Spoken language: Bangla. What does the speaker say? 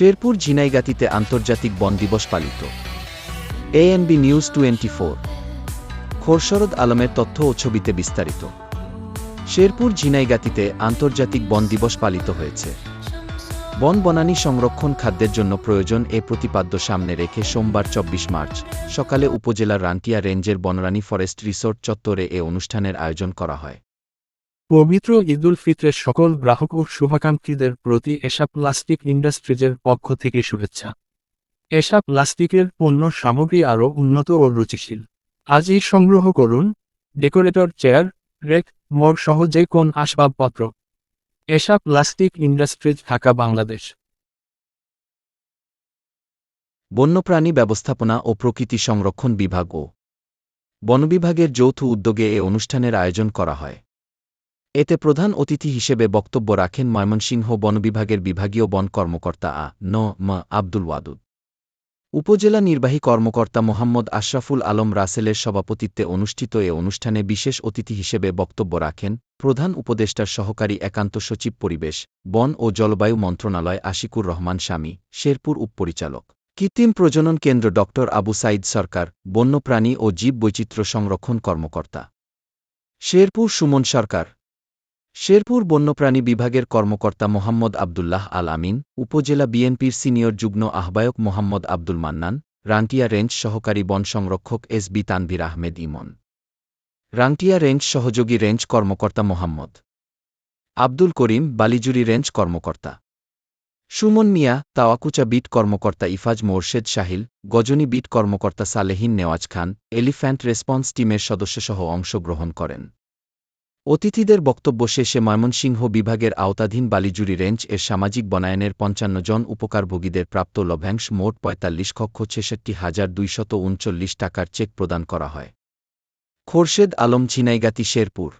শেরপুর ঝিনাইগাতিতে আন্তর্জাতিক বন দিবস পালিত। এএনবি নিউজ টোয়েন্টি ফোর খোরশরদ আলমের তথ্য ও ছবিতে বিস্তারিত। শেরপুর ঝিনাইগাতিতে আন্তর্জাতিক বন দিবস পালিত হয়েছে। বন বনানী সংরক্ষণ খাদ্যের জন্য প্রয়োজন এ প্রতিপাদ্য সামনে রেখে সোমবার চব্বিশ মার্চ সকালে উপজেলার রান্টিয়া রেঞ্জের বনরানী ফরেস্ট রিসোর্ট চত্বরে এ অনুষ্ঠানের আয়োজন করা হয়। পবিত্র ঈদুল ফিতরের সকল গ্রাহক ও শুভাকাঙ্ক্ষীদের প্রতি এসা প্লাস্টিক ইন্ডাস্ট্রিজের পক্ষ থেকে শুভেচ্ছা। এসা প্লাস্টিকের পণ্য সামগ্রী আরও উন্নত ও রুচিশীল। আজই সংগ্রহ করুন, ডেকোরেটর, চেয়ার, রেক মগ সহ যে কোন আসবাবপত্র। এসা প্লাস্টিক ইন্ডাস্ট্রিজ, ঢাকা, বাংলাদেশ। বন্যপ্রাণী ব্যবস্থাপনা ও প্রকৃতি সংরক্ষণ বিভাগ ও বন বিভাগের যৌথ উদ্যোগে এ অনুষ্ঠানের আয়োজন করা হয়। এতে প্রধান অতিথি হিসেবে বক্তব্য রাখেন ময়মনসিংহ বন বিভাগের বিভাগীয় বন কর্মকর্তা আ ন ম আব্দুল ওয়াদুদ। উপজেলা নির্বাহী কর্মকর্তা মোহাম্মদ আশরাফুল আলম রাসেলের সভাপতিত্বে অনুষ্ঠিত এ অনুষ্ঠানে বিশেষ অতিথি হিসেবে বক্তব্য রাখেন প্রধান উপদেষ্টার সহকারী একান্ত সচিব পরিবেশ, বন ও জলবায়ু মন্ত্রণালয় আশিকুর রহমান স্বামী, শেরপুর উপপরিচালক। কৃত্রিম প্রজনন কেন্দ্র ড আবু সাইদ সরকার, বন্যপ্রাণী ও জীববৈচিত্র্য সংরক্ষণ কর্মকর্তা। শেরপুর সুমন সরকার শেরপুর বন্যপ্রাণী বিভাগের কর্মকর্তা মোহাম্মদ আবদুল্লাহ আল আমিন, উপজেলা বিএনপির সিনিয়র যুগ্ম আহ্বায়ক মোহাম্মদ আব্দুল মান্নান রাংটিয়া রেঞ্জ সহকারী বন সংরক্ষক S B Tanvir Ahmed Emon. Rangtia range সহযোগী রেঞ্জ কর্মকর্তা মোহাম্মদ আব্দুল করিম বালিজুরি রেঞ্জ কর্মকর্তা সুমন মিয়া, তাওয়াকুচা বিট কর্মকর্তা ইফাজ মোরশেদ শাহিল, গজনী বিট কর্মকর্তা সালেহিন নেওয়াজ খান, এলিফ্যান্ট রেসপন্স টিমের সদস্যসহ অংশগ্রহণ করেন। অতিথিদের বক্তব্য শেষে ময়মনসিংহ বিভাগের আওতাধীন বালিজুরি রেঞ্জ এর সামাজিক বনায়নের পঞ্চান্ন জন উপকারভোগীদের প্রাপ্ত লভ্যাংশ মোট পঁয়তাল্লিশ কক্ষ ছেষট্টি হাজার দুইশত উনচল্লিশ টাকার চেক প্রদান করা হয়। খোরশেদ আলম ছিনাইগাতি শেরপুর